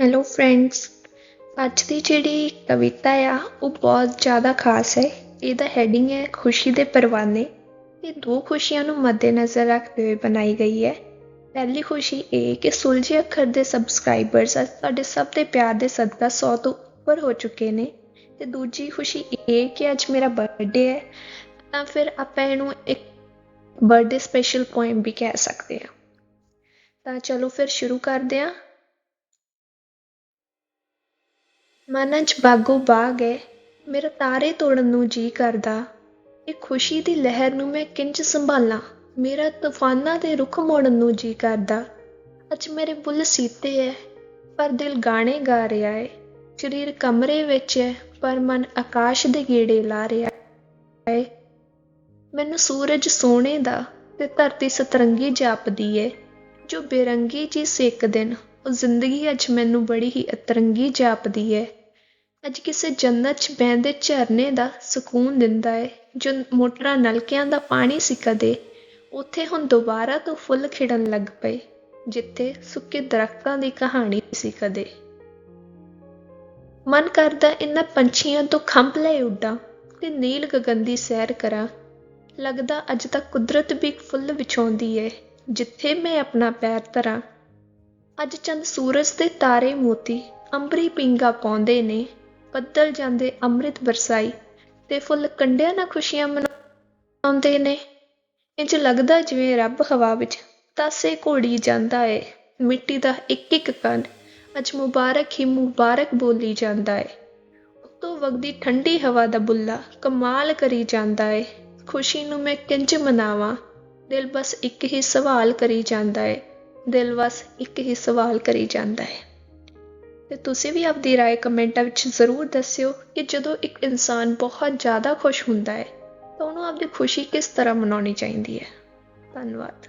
Hello friends ਅੱਜ ਦੀ ਜਿਹੜੀ ਕਵਿਤਾ ਆ, ਉਹ ਬਹੁਤ ਜ਼ਿਆਦਾ ਖਾਸ ਹੈ। ਇਹਦਾ ਹੈਡਿੰਗ ਹੈ, ਖੁਸ਼ੀ ਦੇ ਪਰਵਾਨੇ। ਇਹ ਦੋ ਖੁਸ਼ੀਆਂ ਨੂੰ ਮੱਦੇਨਜ਼ਰ ਰੱਖਦੇ ਹੋਏ ਬਣਾਈ ਗਈ ਹੈ। ਪਹਿਲੀ ਖੁਸ਼ੀ ਇਹ ਕਿ ਸੁਲਝੇ ਅੱਖਰ ਦੇ ਸਬਸਕ੍ਰਾਈਬਰਸ ਅੱਜ ਤੁਹਾਡੇ ਸਭ ਦੇ ਪਿਆਰ ਦੇ ਸਦਕਾ 100 ਤੋਂ ਉੱਪਰ ਹੋ ਚੁੱਕੇ ਨੇ। ਤੇ ਦੂਜੀ ਖੁਸ਼ੀ ਇਹ ਕਿ ਅੱਜ ਮੇਰਾ ਬਰਥਡੇ ਹੈ। ਤਾਂ ਫਿਰ ਆਪਾਂ ਇਹਨੂੰ ਇੱਕ ਬਰਥਡੇ ਸਪੈਸ਼ਲ ਪੋਇਮ ਵੀ ਕਹਿ ਸਕਦੇ ਹਾਂ। ਤਾਂ ਚਲੋ ਫਿਰ ਸ਼ੁਰੂ ਕਰਦੇ ਹਾਂ। ਮਨ 'ਚ ਬਾਗੋ ਬਾਗ ਹੈ ਮੇਰਾ ਤਾਰੇ ਤੋੜਨ ਨੂੰ ਜੀ ਕਰਦਾ। ਇਹ ਖੁਸ਼ੀ ਦੀ ਲਹਿਰ ਨੂੰ ਮੈਂ ਕਿੰਜ ਸੰਭਾਲਾਂ, ਮੇਰਾ ਤੂਫਾਨਾਂ ਦੇ ਰੁੱਖ ਮੋੜਨ ਨੂੰ ਜੀ ਕਰਦਾ। ਅੱਜ ਮੇਰੇ ਬੁੱਲ ਸੀਤੇ ਹੈ ਪਰ ਦਿਲ ਗਾਣੇ ਗਾ ਰਿਹਾ ਏ ਸਰੀਰ ਕਮਰੇ ਵਿੱਚ ਹੈ ਪਰ ਮਨ ਆਕਾਸ਼ ਦੇ ਗੇੜੇ ਲਾ ਰਿਹਾ ਏ ਮੈਨੂੰ ਸੂਰਜ ਸੋਹਣੇ ਦਾ ਤੇ ਧਰਤੀ ਸਤਰੰਗੀ ਜਾਪਦੀ ਏ ਜੋ ਬੇਰੰਗੀ ਜੀ ਸੇਕ ਦਿਨ ਉਹ ਜ਼ਿੰਦਗੀ ਅੱਜ ਮੈਨੂੰ ਬੜੀ ਹੀ ਅਤਰੰਗੀ ਜਾਪਦੀ ਹੈ। ਅੱਜ ਕਿਸੇ ਜੰਨਤ 'ਚ ਬਹਿੰਦੇ ਝਰਨੇ ਦਾ ਸਕੂਨ ਦਿੰਦਾ ਹੈ, ਜੋ ਮੋਟਰਾਂ ਨਲਕਿਆਂ ਦਾ ਪਾਣੀ ਸੀ ਕਦੇ ਉੱਥੇ ਹੁਣ ਦੁਬਾਰਾ ਤੋਂ ਫੁੱਲ ਖਿੜਨ ਲੱਗ ਪਏ, ਜਿੱਥੇ ਸੁੱਕੇ ਦਰਖਤਾਂ ਦੀ ਕਹਾਣੀ ਸੀ ਕਦੇ ਮਨ ਕਰਦਾ ਇਹਨਾਂ ਪੰਛੀਆਂ ਤੋਂ ਖੰਭ ਲੈ ਉੱਡਾਂ ਤੇ ਨੀਲ ਗਗਨ ਦੀ ਸੈਰ ਕਰਾਂ। ਲੱਗਦਾ ਅੱਜ ਤਾਂ ਕੁਦਰਤ ਵੀ ਫੁੱਲ ਵਿਛਾਉਂਦੀ ਏ ਜਿੱਥੇ ਮੈਂ ਆਪਣਾ ਪੈਰ ਧਰਾਂ। ਅੱਜ ਚੰਦ ਸੂਰਜ ਦੇ ਤਾਰੇ ਮੋਤੀ ਅੰਬਰੀ ਪਿੰਗਾ ਪਾਉਂਦੇ ਨੇ, ਬੱਦਲ ਜਾਂਦੇ ਅੰਮ੍ਰਿਤ ਵਰਸਾਈ ਤੇ ਫੁੱਲ ਕੰਡਿਆਂ ਨਾਲ ਖੁਸ਼ੀਆਂ ਮਨਾਉਂਦੇ ਨੇ। ਇੰਜ ਲੱਗਦਾ ਜਿਵੇਂ ਰੱਬ ਹਵਾ ਵਿੱਚ ਤਾਸੇ ਘੋੜੀ ਜਾਂਦਾ ਏ, ਮਿੱਟੀ ਦਾ ਇੱਕ ਇੱਕ ਕਣ ਅੱਜ ਮੁਬਾਰਕ ਹੀ ਮੁਬਾਰਕ ਬੋਲੀ ਜਾਂਦਾ ਏ। ਉੱਤੋਂ ਵਗਦੀ ਠੰਡੀ ਹਵਾ ਦਾ ਬੁੱਲਾ ਕਮਾਲ ਕਰੀ ਜਾਂਦਾ ਏ, ਖੁਸ਼ੀ ਨੂੰ ਮੈਂ ਕਿੰਜ ਮਨਾਵਾਂ, ਦਿਲ ਬਸ ਇੱਕ ਹੀ ਸਵਾਲ ਕਰੀ ਜਾਂਦਾ ਏ। ਦਿਲ ਬਸ ਇੱਕ ਹੀ ਸਵਾਲ ਕਰੀ ਜਾਂਦਾ ਏ ਤੇ ਤੁਸੀਂ ਵੀ ਆਪਦੀ رائے ਕਮੈਂਟਾਂ ਵਿੱਚ ਜ਼ਰੂਰ ਦੱਸਿਓ ਕਿ ਜਦੋਂ ਇੱਕ ਇਨਸਾਨ ਬਹੁਤ ਜ਼ਿਆਦਾ ਖੁਸ਼ ਹੁੰਦਾ ਹੈ ਤਾਂ ਉਹਨੂੰ ਆਪਦੀ ਖੁਸ਼ੀ ਕਿਸ ਤਰ੍ਹਾਂ ਮਨਾਉਣੀ ਚਾਹੀਦੀ ਹੈ ਧੰਨਵਾਦ